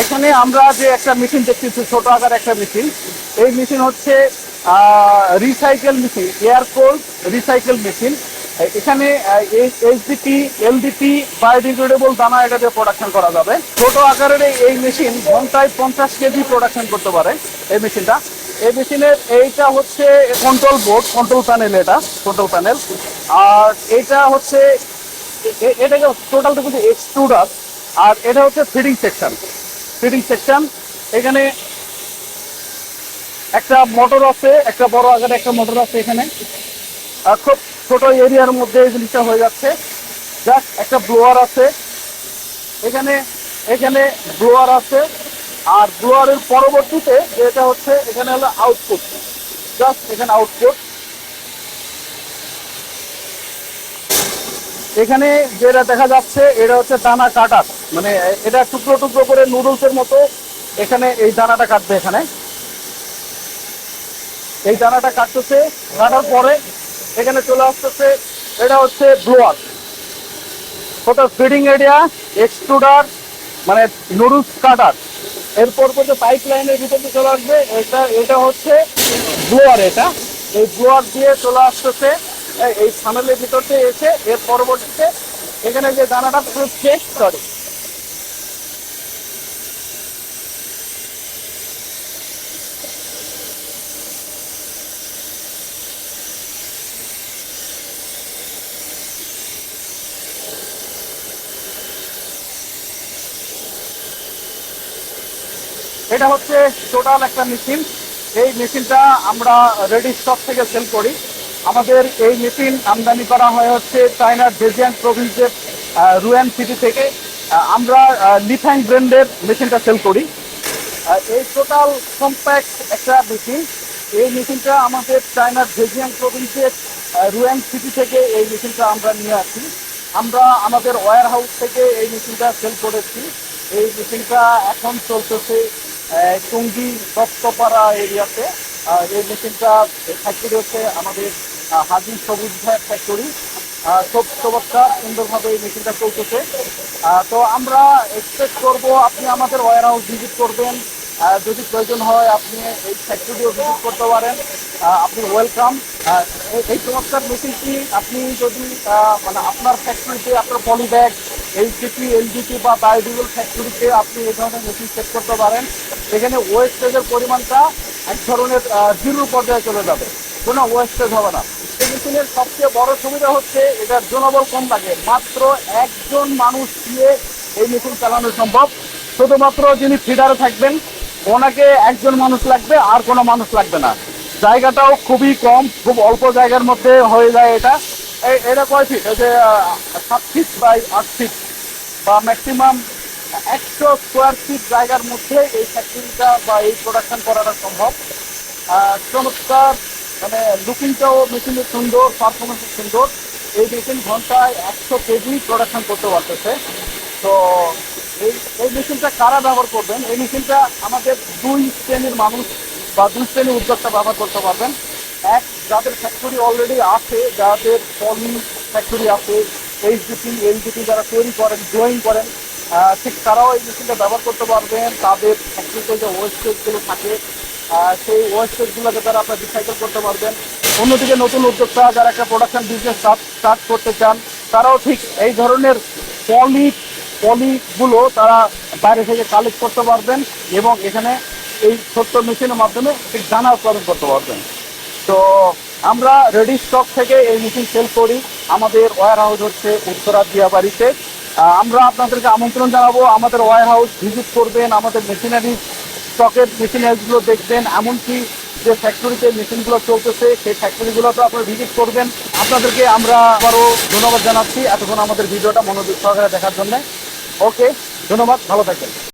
এখানে আমরা যে একটা মেশিন দেখতেছি, ছোট আকার একটা মেশিন। এই মেশিন হচ্ছে recycle machine air cold recycle machine. এখানে এইচডিপি এলডিপি বায়োডিগ্রেডেবল দানা এটা দিয়ে প্রোডাকশন করা যাবে। ছোট আকারের এই- মেশিন ঘন্টায় পঞ্চাশ কেজি প্রোডাকশন করতে পারে এই মেশিনটা। এই মেশিনের এইটা হচ্ছে কন্ট্রোল বোর্ড কন্ট্রোল প্যানেল এটা কন্ট্রোল প্যানেল আর এইটা হচ্ছে এটাকে টোটালটা কিন্তু এক্সট্রুডার আর এটা হচ্ছে ফিডিং সেকশন ফিডিং সেকশন। এখানে একটা মোটর আছে, একটা বড় আকারে একটা মোটর আছে এখানে। আর খুব ছোট এরিয়ার মধ্যে এই জিনিসটা হয়ে যাচ্ছে। জাস্ট একটা ব্লোয়ার আছে। এখানে এখানে ব্লোয়ার আছে। আর ব্লোয়ারের পরবর্তীতে যেটা হচ্ছে, এখানে হলো আউটপুট জাস্ট এখানে আউটপুট এখানে যেটা দেখা যাচ্ছে, এটা হচ্ছে দানা কাটার। মানে এটা টুকরো টুকরো করে নুডলসের মতো এখানে এই দানাটা কাটবে এখানে। এই দানাটা কাটতেছে, কাটার পরে এখানে চলে আসতেছে, এটা হচ্ছে ব্লোয়ার। কোথাও ফিডিং এরিয়া, এক্সট্রুডার মানে নুডলস কাটার। এরপর করতে পাইপ লাইনের ভিতরে চলে আসবে, এটা এটা হচ্ছে ব্লোয়ার, এটা। এই ব্লোয়ার দিয়ে চলে আসতেছে এই- ফানেলের ভিতর দিয়ে এসে এর পরবর্তীতে এখানে যে দানাটা পুরো চেক করে। এটা হচ্ছে টোটাল একটা মেশিন এই মেশিনটা আমরা রেডি স্টক থেকে সেল করি। আমাদের এই মেশিন আমদানি করা হয় হচ্ছে চায়নার জেজিয়ান প্রভিন্সের রুয়ান সিটি থেকে। আমরা লিথ্যাং ব্র্যান্ডের মেশিনটা সেল করি। এই টোটাল কম্প্যাক্ট একটা মেশিন। এই মেশিনটা আমাদের চায়নার জেজিয়াং প্রভিন্সের রুয়ান সিটি থেকে এই মেশিনটা আমরা নিয়ে আসি আমরা আমাদের ওয়ার হাউস থেকে এই মেশিনটা সেল করেছি। এই মেশিনটা এখন চলতেছে টুঙ্গি দত্তপাড়া এরিয়াতে। এই মেশিনটা ফ্যাক্টরি হচ্ছে আমাদের হাজি সবুজ ফ্যাক্টরি চমৎকার সুন্দরভাবে এই মেশিনটা চলতেছে। তো আমরা এক্সপেক্ট করব আপনি আমাদের ওয়ার হাউস ভিজিট করবেন যদি প্রয়োজন হয় আপনি এই ফ্যাক্টরিও ভিজিট করতে পারেন। আপনি ওয়েলকাম এই চমৎকার মেশিনটি আপনি যদি মানে আপনার ফ্যাক্টরিতে আপনার পলি ব্যাগ এইচডিপি এলডিপি বা বায়োডিজেল ফ্যাক্টরিতে আপনি এই ধরনের মেশিন সেট করতে পারেন, এখানে ওয়েস্টেজের পরিমাণটা এক ধরনের জিরো পর্যায়ে চলে যাবে। কোনো ওয়েস্টেজ হবে না। মেশিনের সবচেয়ে বড় সুবিধা হচ্ছে এটার জনবল কম লাগে মাত্র একজন মানুষ দিয়ে এই মেশিন চালানো সম্ভব। শুধুমাত্র যিনি ফিডারে থাকবেন, ওনাকে একজন মানুষ লাগবে, আর কোনো মানুষ লাগবে না। জায়গাটাও খুবই কম, খুব অল্প জায়গার মধ্যে হয়ে যায় এটা। এটা কয় ফিট যে সাত ফিট বাই আট ফিট বা ম্যাক্সিমাম একশো স্কোয়ার ফিট জায়গার মধ্যে এই ফ্যাক্টরিটা বা এই প্রোডাকশন করাটা সম্ভব। চমৎকার মানে লুকিংটাও মেশিনের সুন্দর পারফরমেন্স সুন্দর। এই মেশিন ঘন্টায় একশো কেজি প্রোডাকশন করতে পারতেছে। তো এই এই মেশিনটা কারা ব্যবহার করবেন? এই মেশিনটা আমাদের দুই শ্রেণির মানুষ বা দুই শ্রেণির উদ্যোক্তা ব্যবহার করতে পারবেন। এক, যাদের ফ্যাক্টরি অলরেডি আছে, যাদের পলি ফ্যাক্টরি আছে এইচডিপি এলডিপি যারা তৈরি করেন ড্রয়িং করেন ঠিক তারাও এই মেশিনটা ব্যবহার করতে পারবেন। তাদের ফ্যাক্টরিতে যে ওয়েস্টেজগুলো থাকে সেই ওয়েস্টেজগুলোকে তারা আপনার রিসাইকেল করতে পারবেন। অন্যদিকে নতুন উদ্যোক্তা যারা একটা প্রোডাকশন বিজনেস স্টার্ট করতে চান, তারাও ঠিক এই ধরনের পলি পলিগুলো তারা বাইরে থেকে কালেক্ট করতে পারবেন এবং এখানে এই ছোট্ট মেশিনের মাধ্যমে ঠিক দানা উৎপাদন করতে পারবেন। তো আমরা রেডি স্টক থেকে এই মেশিন সেল করি। আমাদের ওয়ার হাউস হচ্ছে উত্তরা দিয়াবাড়িতে আমরা আপনাদেরকে আমন্ত্রণ জানাব, আমাদের ওয়ার হাউস ভিজিট করবেন, আমাদের মেশিনারি স্টকের মেশিনারিগুলো দেখবেন, এমনকি যে ফ্যাক্টরিতে মেশিনগুলো চলতেছে, সেই ফ্যাক্টরিগুলো তো আপনারা ভিজিট করবেন। আপনাদেরকে আমরা আবারও ধন্যবাদ জানাচ্ছি এতক্ষণ আমাদের ভিডিওটা মনোযোগ সহকারে দেখার জন্য। ওকে ধন্যবাদ, ভালো থাকবেন।